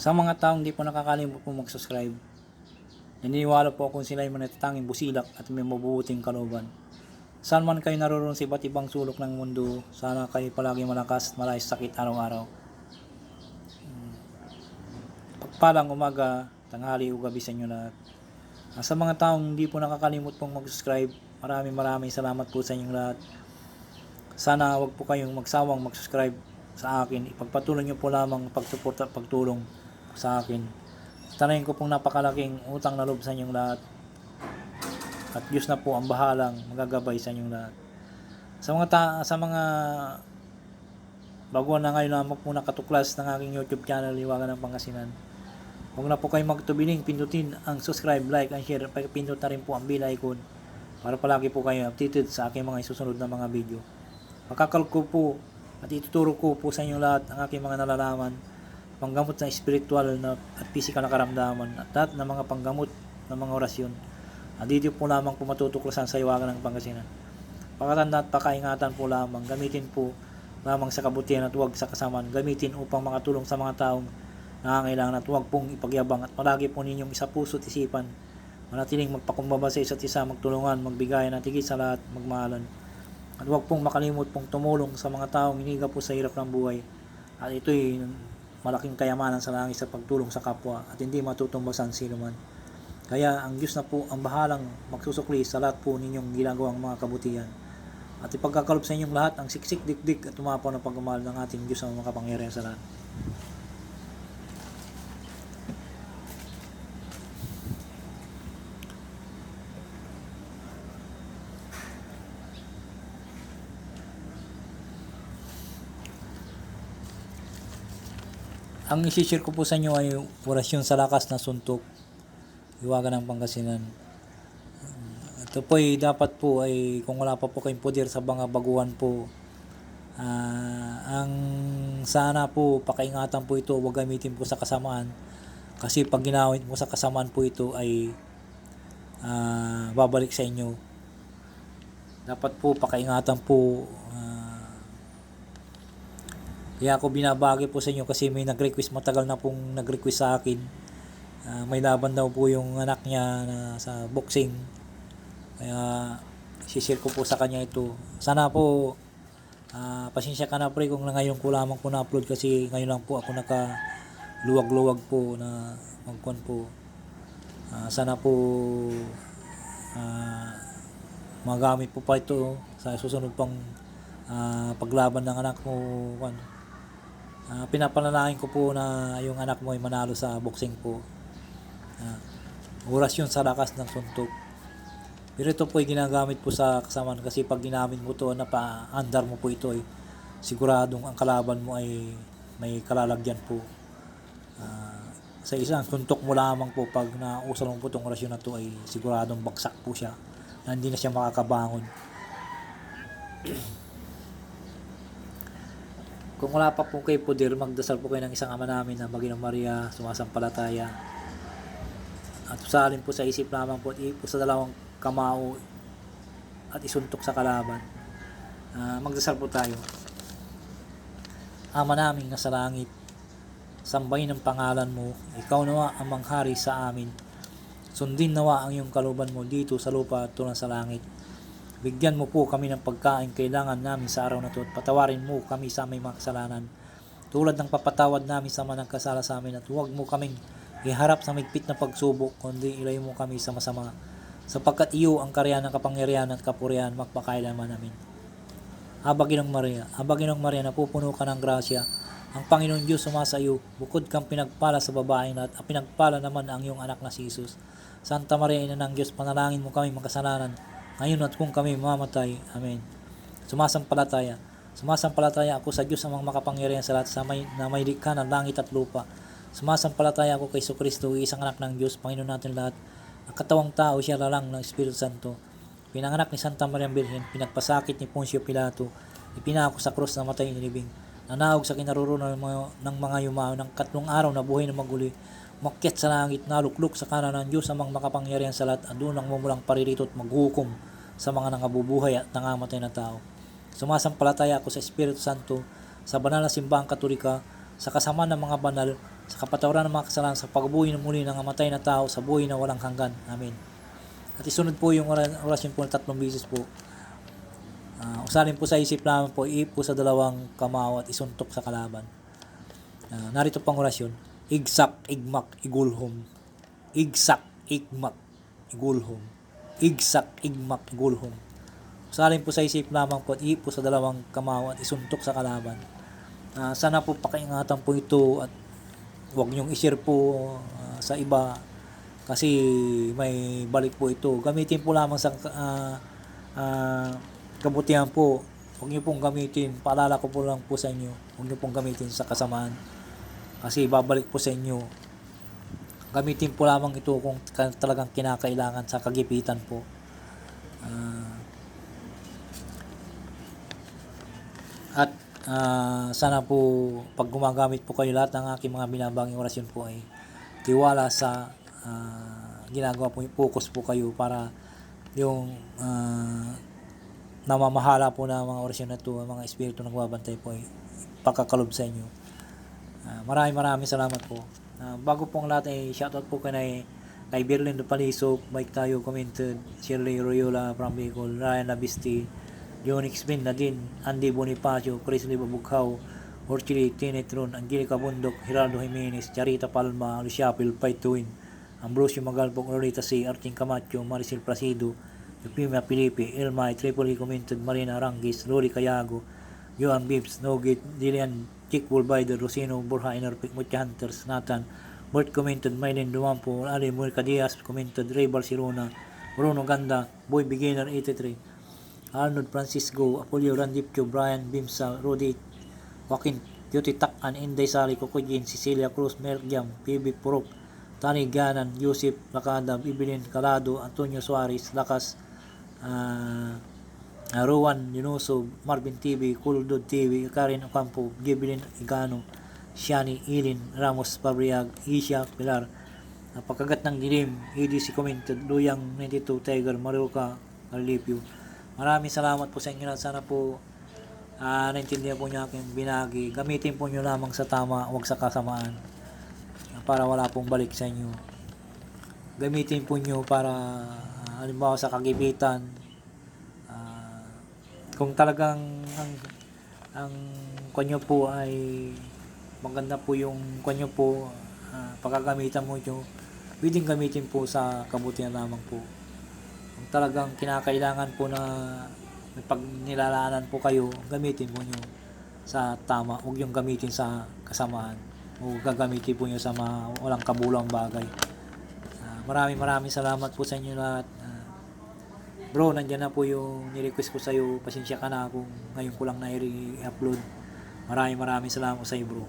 Sa mga taong di po nakakalimot po mag-subscribe, naniniwala po kung sila ay manatanging busilak at may mabubuting kalooban. Saan man kayo naroon sa iba't ibang sulok ng mundo, sana kayo palagi malakas at malayos sa sakit araw-araw. Pagpalang umaga, tanghali o gabi sa inyo lahat. Ah, Sa mga taong hindi po nakakalimot pong mag-subscribe, maraming maraming salamat po sa inyong lahat. Sana wag po kayong magsawang mag-subscribe sa akin. Ipagpatuloy niyo po lamang ang pagsuporta at pagtulong sa akin. Tanayin ko pong napakalaking utang na loob sa inyong lahat. At Diyos na po ang bahalang magagabay sa inyong lahat. Sa mga ta- sa mga baguhan na ngayon lamang po nakatuklas ng aking YouTube channel, Liwagan ng Pangasinan. Huwag na po kayong magtubiling, pindutin ang subscribe, like, and share. Pindot na rin po ang bell icon para palagi po kayo updated sa aking mga isusunod na mga video. Makakal ko po at ituturo ko po sa inyo lahat ang aking mga nalalaman, panggamot na spiritual na at physical na karamdaman at lahat ng mga panggamot ng mga orasyon. At dito po lamang po matutuklasan sa iwagan ng Pangasinan. Pakatanda at pakaingatan po lamang, gamitin po lamang sa kabutihan at huwag sa kasamaan, gamitin upang makatulong sa mga taong nangangailangan at huwag pong ipagyabang at palagi po ninyong isa puso at isipan. Manatiling magpakumbaba sa isa't isa, magtulungan, magbigayan at higit sa lahat, magmahalan. At huwag pong makalimot pong tumulong sa mga taong hiniga po sa hirap ng buhay. At ito'y malaking kayamanan sa langit sa pagtulong sa kapwa at hindi matutumbasan sino man. Kaya ang Diyos na po ang bahalang magsusukli sa lahat po ninyong ginagawang mga kabutihan. At ipagkakalob sa inyong lahat ang siksik dikdik at tumapaw na pagmamahal ng ating Diyos ang makapangyarihan sa lahat. Ang isi-share ko po sa inyo ay orasyon sa lakas na suntok. Iwagan ng Pangasinan. Ito po ay dapat po ay kung wala pa po kayong poder sa mga baguhan po ah, ang sana po pakaingatan po ito huwag gamitin po sa kasamaan kasi pag ginawit mo sa kasamaan po ito ay ah, babalik sa inyo dapat po pakaingatan po ah, kaya ako binabagi po sa inyo kasi may nag-request matagal na pong nag-request sa akin Ah, may laban daw po yung anak niya na sa boxing kaya sishare ko po sa kanya ito. Sana po ah, pasensya ka na pre kung ngayon ko lamang po na-upload kasi ngayon lang po ako naka luwag-luwag po na magkuhan po. Ah, sana po ah, magamit po pa ito sa susunod pang ah, paglaban ng anak mo. Kwan. Ah, pinapanalangin ko po na yung anak mo ay manalo sa boxing po. Ah, orasyon sa lakas ng suntok. Pero ito po ay ginagamit po sa kasamaan kasi pag ginamit mo to na pa-andar mo po ito ay siguradong ang kalaban mo ay may kalalagyan po. Ah, sa isang suntok mo lamang po pag nausal mo po itong orasyon na to ay siguradong bagsak po siya na hindi na siya makakabangon. Kung wala pa po kayo poder, magdasal po kayo ng isang ama namin na Maginong Maria, sumasampalataya. At usalin po sa isip lamang po at ipo sa dalawang kamao at isuntok sa kalaban. Ah, magdasal po tayo. Ama namin nasa langit, sambahin ang pangalan mo, ikaw nawa ang manghari sa amin. Sundin nawa ang iyong kaluban mo dito sa lupa at tulad sa langit. Bigyan mo po kami ng pagkain kailangan namin sa araw na ito at patawarin mo kami sa aming mga kasalanan. Tulad ng papatawad namin sa mga nagkasala sa amin at huwag mo kaming iharap sa migpit na pagsubok kundi ilay mo kami sa masama sapagkat iyo ang karyan ng kapangyarihan at kapurihan magpakailaman namin. Aba Ginong Maria, Aba Ginong Maria, napupuno ka ng grasya. Ang Panginoon Diyos sumasa iyo, bukod kang pinagpala sa babaeng lahat, at pinagpala naman ang iyong anak na si Jesus. Santa Maria, Ina ng Diyos, panalangin mo kami magkasalanan, ngayon at kung kami mamatay. Amen. Sumasampalataya. Sumasampalataya ako sa Diyos ang mga makapangyarihan sa lahat sa may, na may likha ng langit at lupa. Sumasampalataya ako kay Kristo, isang anak ng Diyos, Panginoon natin lahat. Ang katawang tao siya lalang ng Espiritu Santo. Pinanganak ni Santa Maria Birhen, pinagpasakit ni Poncio Pilato, ipinako sa krus na matay ni Libing, nanawag sa kinarurunan ng mga, ng mga yumao ng katlong araw na buhay na maguli, makyat sa langit, nalukluk sa kanan ng Diyos amang makapangyarihan sa lahat, at doon ang mumulang paririto at maghukom sa mga nangabubuhay at nangamatay na tao. Sumasampalataya ako sa Espiritu Santo, sa banal na simbahang katolika, sa kasama ng mga banal, sa kapatawaran ng mga kasalanan, sa pagbuhay ng muli ng amatay na tao, sa buhay na walang hanggan. Amen. At isunod po yung ora- orasyon po ng tatlong bisis po. Ah, usalin po sa isip namin po, iip po sa dalawang kamao at isuntok sa kalaban. Ah, narito pang orasyon. Igsak, igmak, igulhom. Igsak, igmak, igulhom. Igsak, igmak, igulhom. Usalin po sa isip lamang po at iip po sa dalawang kamao at isuntok sa kalaban. Ah, sana po pakiingatan po ito at huwag niyong i-share po ah, sa iba kasi may balik po ito. Gamitin po lamang sa ah, ah, kabutihan po. Huwag niyo pong gamitin. Paalala ko po lang po sa inyo. Huwag niyo pong gamitin sa kasamaan. Kasi babalik po sa inyo. Gamitin po lamang ito kung talagang kinakailangan sa kagipitan po. Ah, at ah, sana po pag gumagamit po kayo lahat ng aking mga binabanging orasyon po ay tiwala sa ah, ginagawa po, focus po kayo para yung ah, namamahala po na mga orasyon na ito, mga espiritu na nagbabantay po ay pakakalob sa inyo. Ah, maraming maraming salamat po. Ah, bago po ang lahat ay shoutout po kay kay Berlin de Palisok, Mike Tayo commented, Shirley Royola from Bicol, Ryan Labisti, Jonix Ben Nadine, Andy Bonifacio, Chris Libabughaw, Orchili Tinetron, Angelica Bundok, Geraldo Jimenez, Charita Palma, Luciapil, Paituin, Ambrosio Magalpong, Lorita C, Arting Camacho, Maricel Placido, Eupimia Pilipi, Elmay, Tripoli commented, Marina Arangis, Rory Cayago, Johan Bibbs, Nogit, Dilian, Chick Wolbider, Rosino, Borja Inorpic, Mucha Hunters, Nathan, Bert commented, Mylene Dumampo, Ali Murca Diaz commented, Ray Barcelona, Bruno Ganda, Boy Beginner 83, Arnold Francisco, Apollo Randipcho, Brian Bimsa, Rudy, Joaquin, Beauty Takan, Inday Sali, Kokojin, Cecilia Cruz, Mergiam, PB Purok, Tani Ganan, Yusip Lakada, Bibilin Calado, Antonio Suarez, Lakas, ah, uh, Rowan Yunuso, Marvin TV, Kuldod TV, Karen Ocampo, Gibilin Igano, Shani Ilin, Ramos Pabriag, Isha Pilar, Napakagat ng dilim, EDC commented, Luyang 92 Tiger, Maruka, Alipio. Maraming salamat po sa inyo lahat. Sana po ah naintindihan po niyo aking binagi. Gamitin po niyo lamang sa tama, huwag sa kasamaan. Para wala pong balik sa inyo. Gamitin po niyo para ah, halimbawa sa kagipitan, kung talagang ang ang kanyo po ay maganda po yung kanyo po ah, pagkagamitan mo nyo pwedeng gamitin po sa kabutihan lamang po. Kung talagang kinakailangan po na pag nilalaanan po kayo gamitin po nyo sa tama. Huwag yung gamitin sa kasamaan. O gagamitin po nyo sa mga walang kabulang bagay. Ah, maraming maraming salamat po sa inyo lahat. Ah, Bro, nandyan na po yung nirequest ko sa'yo. Pasensya ka na kung ngayon ko lang na i-upload. Maraming maraming salamat sa iyo bro.